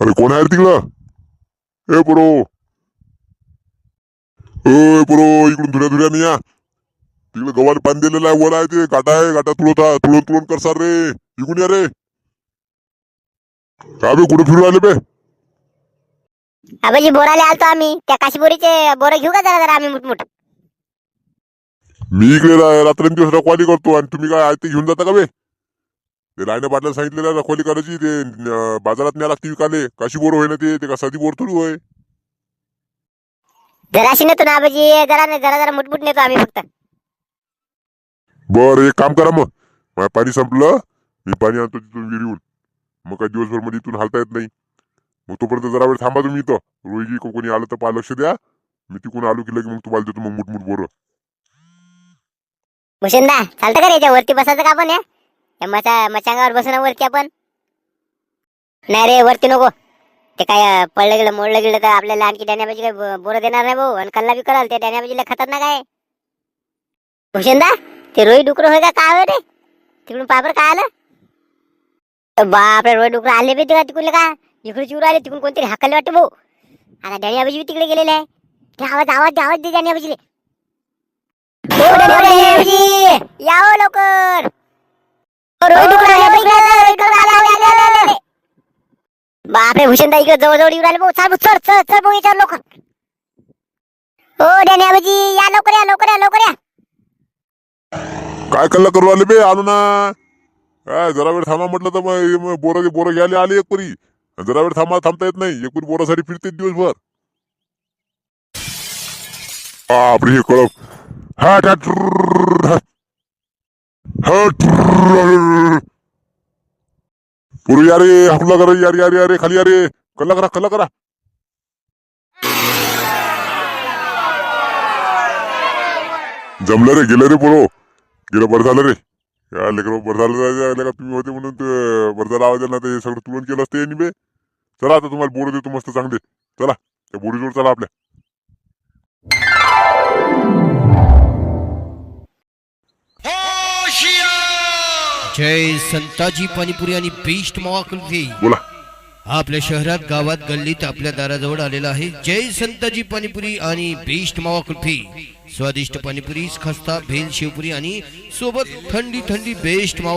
अरे कोण आहे तिकडं? ए पुरो. ए पुरो इकडून धुऱ्या धुऱ्याने या तिकडे गव्हाला पाणी दिलेलं आहे वर आहे ते गाठा आहे गाठा तुळत तुळून तुळून कर सर रे. इकडून या रे. काय बे कुठे फिरू आले बे? आबाजी बोराले आलतो आम्ही. त्या काशीबोरीचे बोरं घेऊ का जरा जरा आम्ही मुठमुठ? मी इकडे रात्रंदिवस रखवाली करतो आणि तुम्ही काय ते घेऊन जाता का बे? ते रायने पाटला सांगितलेलं रखवाली करायची ते अं, बाजारात न्या लागते विकाले. काशी बोर होय ना ते ते का साधी बोर थोडी होय? जराशी नेतो ना आबाजी जरा नाही जरा जरा नेतो आम्ही फक्त. बरं एक काम करा मग. माझं पाणी संपलं मी पाणी आणतो तिथून विहिरीहून. मग काय दिवसभरमध्ये इथून हालता येत नाही. मग तोपर्यंत जरा वेळ थांबा तुम्ही इथं. रोहिगी को- कोणी आलं तर पा लक्ष द्या. मी तिकडून आलो की लगे मग तुम्हाला देतो मग मुठमुठ बोर. भूषणदा चालतं का रे याच्या वरती बसायचं का आपण या मचा मचांगावर बसू ना वरती आपण. नाही रे वरती नको. ते काय पडलं गेलं मोडलं गेलं तर आपल्याला आणखी डॅन्याबाजी काय ब- बोरं देणार नाही भाऊ. आणि कल्ला बी कराल त्या डॅन्याबाजीला खतरनाक आहे. भूषणदा ते रोई डुकर होय का? काय रे? तिकडून पाबर काय आलं? बापरे रोई डुकर आले बी तिकडे तिकडले का? इकडे चिवर आले तिकडून कोणतरी हाकले वाटतं भाऊ? आता डॅन्याबाजी बी तिकडे गेलेले आहे. ते आवाज आवाज आवाज दे डॅन्याबाजीले. याओ लवकर! बापरे भूषणदा इकडे जवळ जवळ येऊन राहिले चाल चल चल चल भाऊ याच्यावर लवकर ओ डॅन्याबाजी या लवकर या लवकर या लवकर या. काय कल्ला करू आले बे आलो ना. काय जरा वेळ थांबा म्हटलं तर बोरं बोरं घ्यायला आले एक परी. जरा वेळ थांबा थांबता येत नाही. एक परी बोरासाठी फिरते दिवसभर. बापरे हे कळप हा ठा ट्रुर्र, हा. हा ट्रुर्र. पुरी अरे रे हाकला अरे अरे अरे खाली अरे कल्ला करा कल्ला करा. जमलं रे गेलं रे बोलो गेलं बरं झालं रे. या लेकर बरं झालं का तुम्ही होते म्हणून ते बरं झालं आवाज ना ते सगळं तुळून केलं असते बे चला आता तुम्हाला बोर देतो मस्त चांगले. चला त्या बोरीजवळ चला आपल्या. जय संताजी पाणीपुरी आणि बेस्ट मावा कुल्फी बोला. आपल्या शहरात गावात गल्लीत आपल्या दाराजवळ आलेला आहे जय संताजी पाणीपुरी आणि बेस्ट मावा कुल्फी स्वादिष्ट पाणीपुरी खस्ता भेल शेवपुरी आणि सोबत थंडी थंडी बेस्ट मावा